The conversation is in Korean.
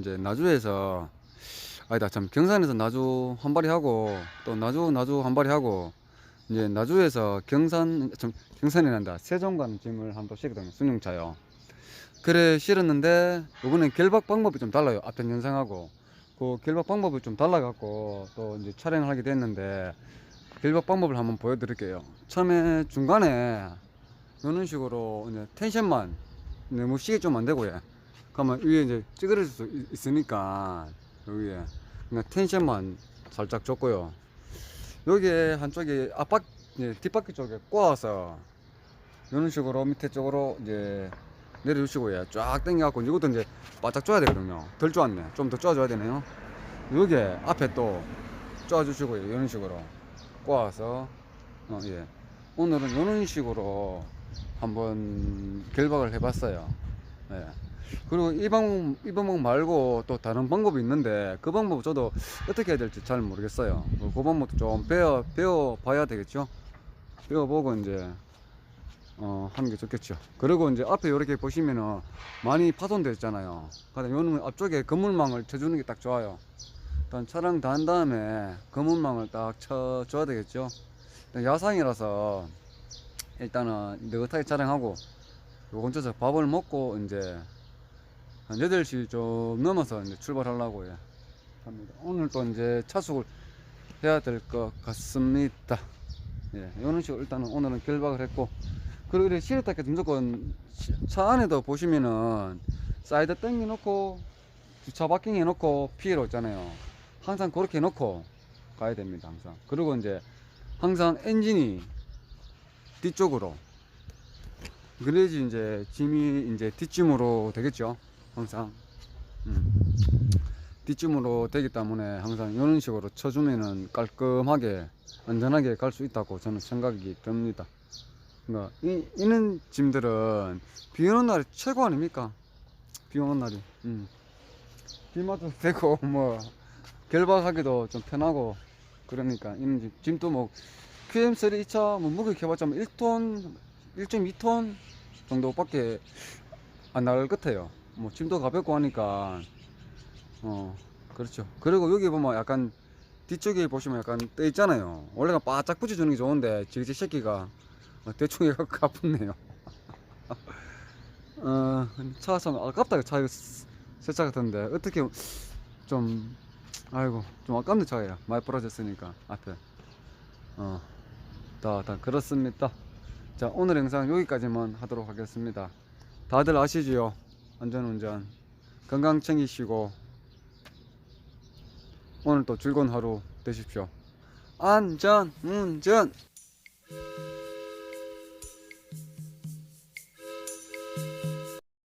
이제 나주에서 아니다 참 경산에서 나주 한 마리 하고 또 나주 나주 한 마리 하고 이제 나주에서 경산 좀 경산이 난다 세종 가는 짐을 한번 실거든요 승용차요. 그래 실었는데 이번엔 결박 방법이 좀 달라요 앞에 영상하고 그 결박 방법이 좀 달라갖고 또 이제 촬영을 하게 됐는데 결박 방법을 한번 보여드릴게요. 처음에 중간에 이런 식으로 이제 텐션만 너무 시게 좀안 되고 예. 그러면 위에 이제 찌그러질 수 있- 있으니까 여기에 그냥 텐션만 살짝 줬고요. 여기에 한쪽에 앞바 이제 뒷바퀴 쪽에 꼬아서 이런 식으로 밑에 쪽으로 이제 내려주시고요. 쫙 당겨갖고 이것도 이제 바짝 쪼야 되거든요. 덜 쪼았네. 좀 더 쪼아줘야 되네요. 여기에 앞에 또 쪼아주시고요. 이런 식으로 꼬아서 어, 예. 오늘은 이런 식으로 한번 결박을 해봤어요. 예. 그리고 이 방법, 이 방법 말고 또 다른 방법이 있는데 그 방법 저도 어떻게 해야 될지 잘 모르겠어요. 그 방법도 좀 배워, 배워봐야 되겠죠. 배워보고 이제 어, 하는 게 좋겠죠. 그리고 이제 앞에 이렇게 보시면은 많이 파손되어 있잖아요. 그다음 요는 앞쪽에 건물망을 쳐주는 게 딱 좋아요. 일단 차량 다한 다음에 건물망을 딱 쳐줘야 되겠죠. 야상이라서 일단은 느긋하게 촬영하고 요 근처에서 밥을 먹고 이제 한 8시 좀 넘어서 이제 출발하려고 예. 합니다. 오늘 또 이제 차숙을 해야 될 것 같습니다. 예, 이런 식으로 일단은 오늘은 결박을 했고 그리고 이렇게 해도 무조건 시- 차 안에도 보시면은 사이드 땡겨 놓고 주차 바킹 해 놓고 피해로 있잖아요. 항상 그렇게 해 놓고 가야 됩니다. 항상. 그리고 이제 항상 엔진이 뒤쪽으로 그래야지 이제 짐이 이제 뒷짐으로 되겠죠. 항상. 음. 뒷짐으로 되기 때문에 항상 이런 식으로 쳐주면은 깔끔하게 안전하게 갈 수 있다고 저는 생각이 듭니다. 그러니까 이, 이런 짐들은 비 오는 날이 최고 아닙니까? 비 오는 날이. 음. 비 맞아도 되고 뭐 결박하기도 좀 편하고 그러니까 이런 짐, 짐도 뭐 QM3 2차 뭐 무게 해봤자 뭐 1톤 1.2톤 정도밖에 안 나갈 것 같아요. 뭐 짐도 가볍고 하니까 어 그렇죠. 그리고 여기 보면 약간 뒤쪽에 보시면 약간 떠 있잖아요. 원래가 바짝 붙여주는 게 좋은데 지그지 새끼가 어, 대충 얘가 가뿐네요. 어, 차참 아깝다. 차 이거 새차 같은데 어떻게 좀 아이고 좀 아깝네 차야 많이 부러졌으니까 앞에 어, 다, 다 그렇습니다. 자 오늘 영상 여기까지만 하도록 하겠습니다. 다들 아시지요? 안전운전 건강 챙기시고 오늘 또 즐거운 하루 되십시오. 안전 운전